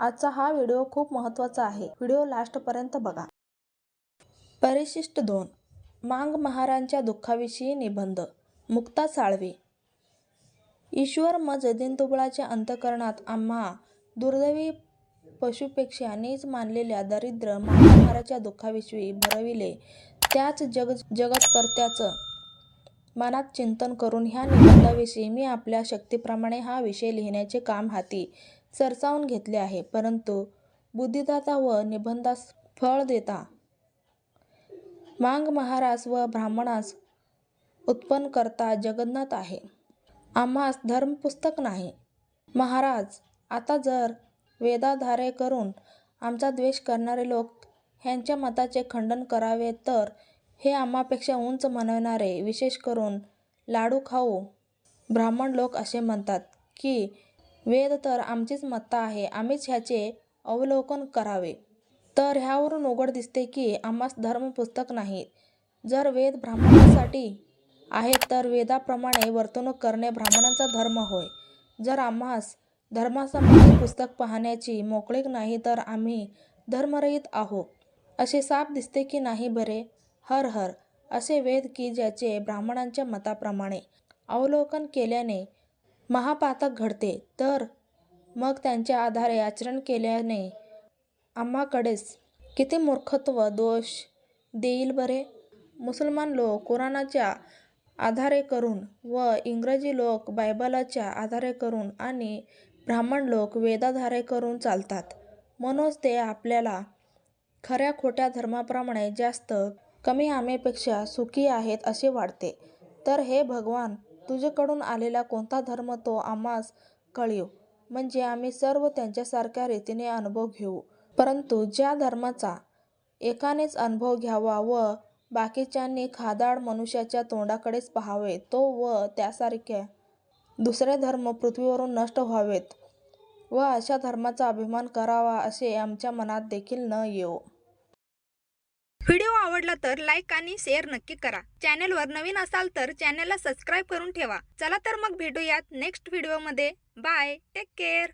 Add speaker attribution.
Speaker 1: आजचा हा व्हिडिओ खूप महत्त्वाचा आहे. व्हिडिओ लास्टपर्यंत बघा. परिशिष्ट दोन. मांग महारांच्या दुःखाविषयी निबंध. मुक्ता साळवे. ईश्वर मज दिनतुबळाच्या अंतःकरणात आम्हा दुर्दैवी पशुपेक्षा नीच मानलेल्या दरिद्र मांगमहाराच्या दुःखाविषयी भरविले त्याच जग जगतकर्त्याचं मनात चिंतन करून ह्या निबंधाविषयी मी आपल्या शक्तीप्रमाणे हा विषय लिहिण्याचे काम हाती सरसावून घेतले आहे. परंतु बुद्धिदाता व निबंधास फळ देता. मांग महारास व ब्राह्मणास उत्पन्न करता जगन्नाथ आहे. आम्हास धर्मपुस्तक नाही. महाराज आता जर वेदाधारे करून आमचा द्वेष करणारे लोक ह्यांच्या मताचे खंडन करावे तर हे आम्हापेक्षा उंच म्हणणारे विशेष करून लाडू खाऊ ब्राह्मण लोक असे म्हणतात की वेद तर आमचीच मत्ता आहे. आम्हीच ह्याचे अवलोकन करावे. तर ह्यावरून उघड दिसते की आम्हास धर्मपुस्तक नाही. जर वेद ब्राह्मणांसाठी आहेत तर वेदाप्रमाणे वर्तणूक करणे ब्राह्मणांचा धर्म होय. जर आम्हास धर्मासंबंधी पुस्तक पाहण्याची मोकळीक नाही तर आम्ही धर्मरहित आहो असे साप दिसते की नाही बरे? हर हर. असे वेद की ज्याचे ब्राह्मणांच्या मताप्रमाणे अवलोकन केल्याने महापातक घडते. तर मग त्यांच्या आधारे आचरण केल्याने आम्हाकडेच किती मूर्खत्व दोष देईल बरे? मुसलमान लोक कुराणाच्या आधारे करून व इंग्रजी लोक बायबलाच्या आधारे करून आणि ब्राह्मण लोक वेदाधारे करून चालतात. म्हणूनच ते आपल्याला खऱ्या खोट्या धर्माप्रमाणे जास्त कमी आम्हापेक्षा सुखी आहेत असे वाटते. तर हे भगवान तुझ्याकडून आलेला कोणता धर्म तो आम्हास कळीव. म्हणजे आम्ही सर्व त्यांच्यासारख्या रीतीने अनुभव घेऊ. परंतु ज्या धर्माचा एकानेच अनुभव घ्यावा व बाकीच्यांनी खादाड मनुष्याच्या तोंडाकडेच पाहावे तो व त्यासारख्या दुसरे धर्म पृथ्वीवरून नष्ट व्हावेत व अशा धर्माचा अभिमान करावा असे आमच्या मनात देखील न येऊ
Speaker 2: व्हिडिओ आवडला तर लाईक आणि शेअर नक्की करा. चॅनेलवर नवीन असाल तर चॅनेलला सबस्क्राईब करून ठेवा. चला तर मग भेटूयात नेक्स्ट व्हिडिओमध्ये. बाय. Take care.